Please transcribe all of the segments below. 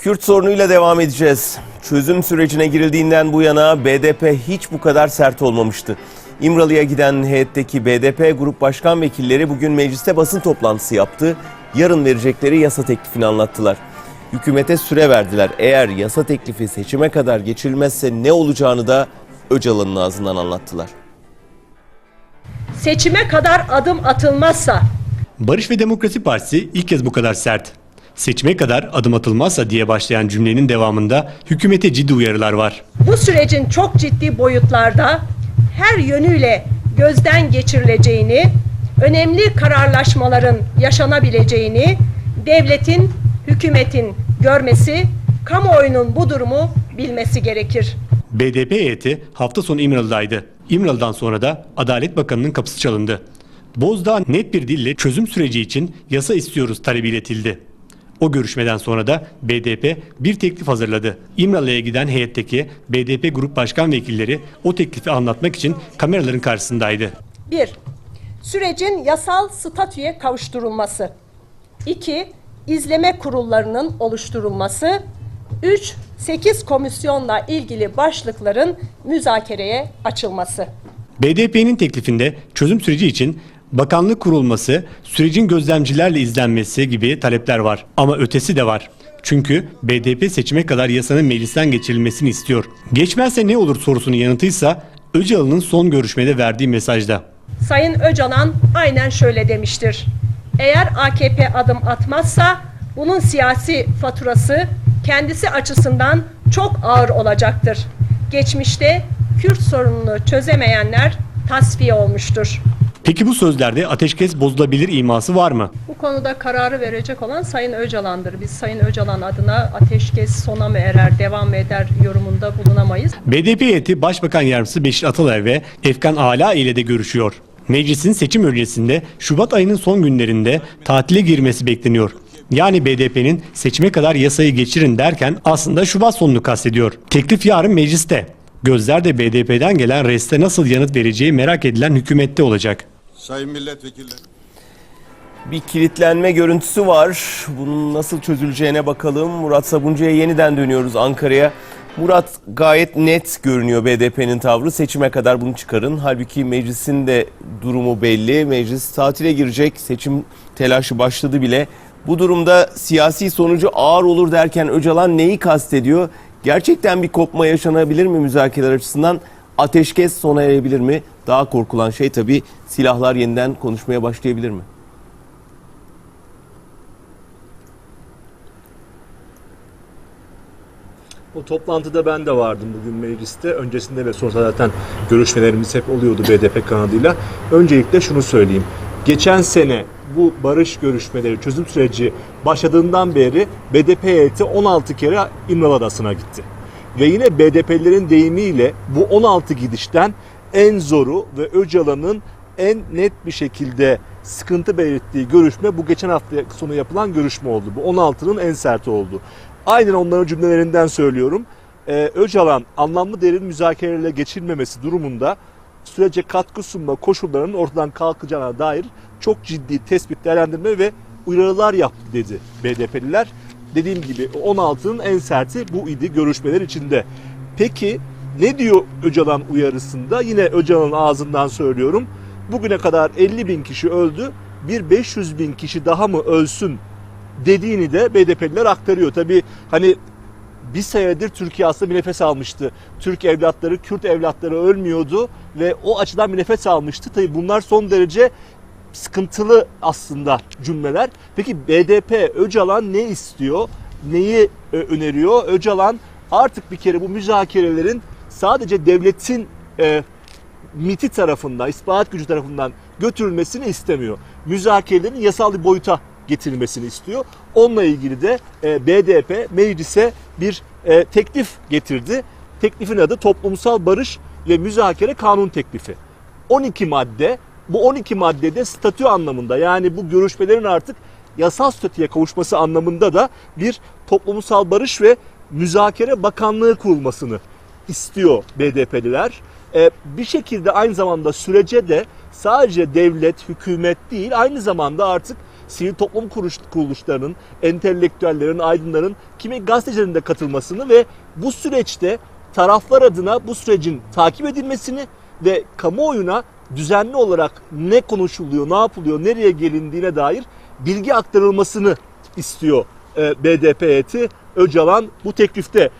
Kürt sorunuyla devam edeceğiz. Çözüm sürecine girildiğinden bu yana BDP hiç bu kadar sert olmamıştı. İmralı'ya giden heyetteki BDP Grup Başkan Vekilleri bugün mecliste basın toplantısı yaptı. Yarın verecekleri yasa teklifini anlattılar. Hükümete süre verdiler. Eğer yasa teklifi seçime kadar geçirilmezse ne olacağını da Öcalan'ın ağzından anlattılar. seçime kadar adım atılmazsa Barış ve Demokrasi Partisi ilk kez bu kadar sert. Seçime kadar adım atılmazsa diye başlayan cümlenin devamında hükümete ciddi uyarılar var. bu sürecin çok ciddi boyutlarda her yönüyle gözden geçirileceğini, önemli kararlaşmaların yaşanabileceğini devletin, hükümetin görmesi, kamuoyunun bu durumu bilmesi gerekir. BDP heyeti hafta sonu İmralı'daydı. İmralı'dan sonra da Adalet Bakanı'nın kapısı çalındı. Bozdağ net bir dille çözüm süreci için yasa istiyoruz talebi iletildi. O görüşmeden sonra da BDP bir teklif hazırladı. İmralı'ya giden heyetteki BDP Grup Başkan Vekilleri o teklifi anlatmak için kameraların karşısındaydı. 1. Sürecin yasal statüye kavuşturulması. 2. İzleme kurullarının oluşturulması. 3. 8 komisyonla ilgili başlıkların müzakereye açılması. BDP'nin teklifinde çözüm süreci için bakanlık kurulması, sürecin gözlemcilerle izlenmesi gibi talepler var. Ama ötesi de var. Çünkü BDP seçime kadar yasanın meclisten geçirilmesini istiyor. Geçmezse ne olur sorusunun yanıtıysa Öcalan'ın son görüşmede verdiği mesajda. Sayın Öcalan aynen şöyle demiştir. Eğer AKP adım atmazsa bunun siyasi faturası kendisi açısından çok ağır olacaktır. Geçmişte Kürt sorununu çözemeyenler tasfiye olmuştur. Peki bu sözlerde ateşkes bozulabilir iması var mı? Bu konuda kararı verecek olan Sayın Öcalan'dır. Biz Sayın Öcalan adına ateşkes sona mı erer, devam mı eder yorumunda bulunamayız. BDP heyeti Başbakan Yardımcısı Beşir Atalay ve Efkan Ala ile de görüşüyor. Meclisin seçim öncesinde Şubat ayının son günlerinde tatile girmesi bekleniyor. Yani BDP'nin seçime kadar yasayı geçirin derken aslında Şubat sonunu kastediyor. Teklif yarın mecliste. Gözler de BDP'den gelen reste nasıl yanıt vereceği merak edilen hükümette olacak. Sayın milletvekilleri. Bir kilitlenme görüntüsü var. Bunun nasıl çözüleceğine bakalım. Murat Sabuncu'ya yeniden dönüyoruz Ankara'ya. Murat gayet net görünüyor BDP'nin tavrı. Seçime kadar bunu çıkarın. Halbuki meclisin de durumu belli. Meclis tatile girecek. Seçim telaşı başladı bile. Bu durumda siyasi sonucu ağır olur derken Öcalan neyi kastediyor? Gerçekten bir kopma yaşanabilir mi müzakereler açısından? Ateşkes sona erebilir mi? Daha korkulan şey tabii silahlar yeniden konuşmaya başlayabilir mi? O toplantıda ben de vardım bugün mecliste. Öncesinde ve sonrasında zaten görüşmelerimiz hep oluyordu BDP kanadıyla. Öncelikle şunu söyleyeyim. Geçen sene bu barış görüşmeleri, çözüm süreci başladığından beri BDP heyeti 16 kere İmralı Adası'na gitti. Ve yine BDP'lilerin deyimiyle bu 16 gidişten en zoru ve Öcalan'ın en net bir şekilde sıkıntı belirttiği görüşme bu geçen hafta sonu yapılan görüşme oldu. Bu 16'nın en serti oldu. Aynen onların cümlelerinden söylüyorum. Ee, Öcalan anlamlı derin müzakerelerle geçilmemesi durumunda sürece katkı sunma koşullarının ortadan kalkacağına dair çok ciddi tespit, değerlendirme ve uyarılar yaptı dedi BDP'liler. Dediğim gibi 16'nın en serti bu idi görüşmeler içinde. Peki ne diyor Öcalan uyarısında? Yine Öcalan'ın ağzından söylüyorum. Bugüne kadar 50 bin kişi öldü. Bir 500 bin kişi daha mı ölsün dediğini de BDP'liler aktarıyor. Tabi hani bir senedir Türkiye aslında bir nefes almıştı. Türk evlatları, Kürt evlatları ölmüyordu ve o açıdan bir nefes almıştı. Tabi bunlar son derece sıkıntılı aslında cümleler. Peki BDP Öcalan ne istiyor? Neyi e, öneriyor? Öcalan artık bir kere bu müzakerelerin sadece devletin e, MIT'i tarafından, ispat gücü tarafından götürülmesini istemiyor. Müzakerelerin yasal bir boyuta getirilmesini istiyor. Onunla ilgili de e, BDP meclise bir e, teklif getirdi. Teklifin adı Toplumsal Barış ve Müzakere Kanun Teklifi. 12 madde, bu 12 maddede statü anlamında yani bu görüşmelerin artık yasal statüye kavuşması anlamında da bir toplumsal barış ve müzakere bakanlığı kurulmasını istiyor BDP'liler. Ee, bir şekilde aynı zamanda sürece de sadece devlet, hükümet değil aynı zamanda artık sivil toplum kuruluşlarının, entelektüellerin, aydınların, kimi gazetecilerin de katılmasını ve bu süreçte taraflar adına bu sürecin takip edilmesini ve kamuoyuna düzenli olarak ne konuşuluyor, ne yapılıyor, nereye gelindiğine dair bilgi aktarılmasını istiyor e, BDP heyeti. Öcalan bu teklifte.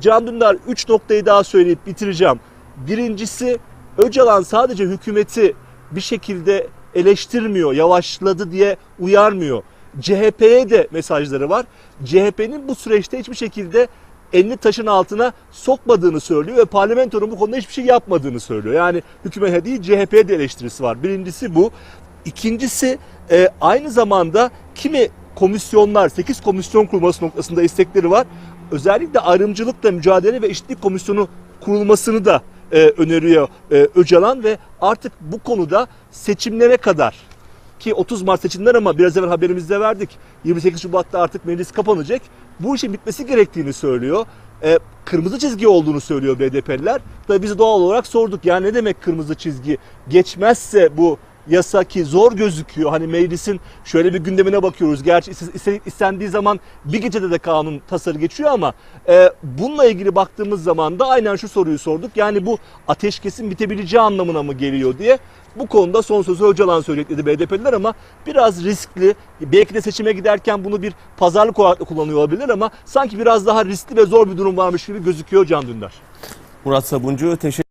Can Dündar 3 noktayı daha söyleyip bitireceğim. Birincisi Öcalan sadece hükümeti bir şekilde eleştirmiyor, yavaşladı diye uyarmıyor. CHP'ye de mesajları var. CHP'nin bu süreçte hiçbir şekilde elini taşın altına sokmadığını söylüyor ve parlamentonun bu konuda hiçbir şey yapmadığını söylüyor. Yani hükümete değil CHP'ye de eleştirisi var. Birincisi bu. İkincisi e, aynı zamanda kimi komisyonlar, 8 komisyon kurulması noktasında istekleri var. Özellikle ayrımcılıkla mücadele ve eşitlik komisyonu kurulmasını da e, öneriyor e, Öcalan ve artık bu konuda seçimlere kadar ki 30 Mart seçimler ama biraz evvel haberimizde verdik. 28 Şubat'ta artık meclis kapanacak. Bu işin bitmesi gerektiğini söylüyor. E, kırmızı çizgi olduğunu söylüyor BDP'liler. Tabii biz doğal olarak sorduk. Yani ne demek kırmızı çizgi? Geçmezse bu yasa ki zor gözüküyor. Hani meclisin şöyle bir gündemine bakıyoruz. Gerçi iste- iste- istendiği zaman bir gecede de kanun tasarı geçiyor ama e, bununla ilgili baktığımız zaman da aynen şu soruyu sorduk. Yani bu ateşkesin bitebileceği anlamına mı geliyor diye. Bu konuda son sözü Öcalan söyledi dedi BDP'liler ama biraz riskli. Belki de seçime giderken bunu bir pazarlık olarak da kullanıyor olabilir ama sanki biraz daha riskli ve zor bir durum varmış gibi gözüküyor Can Dündar. Murat Sabuncu teşekkür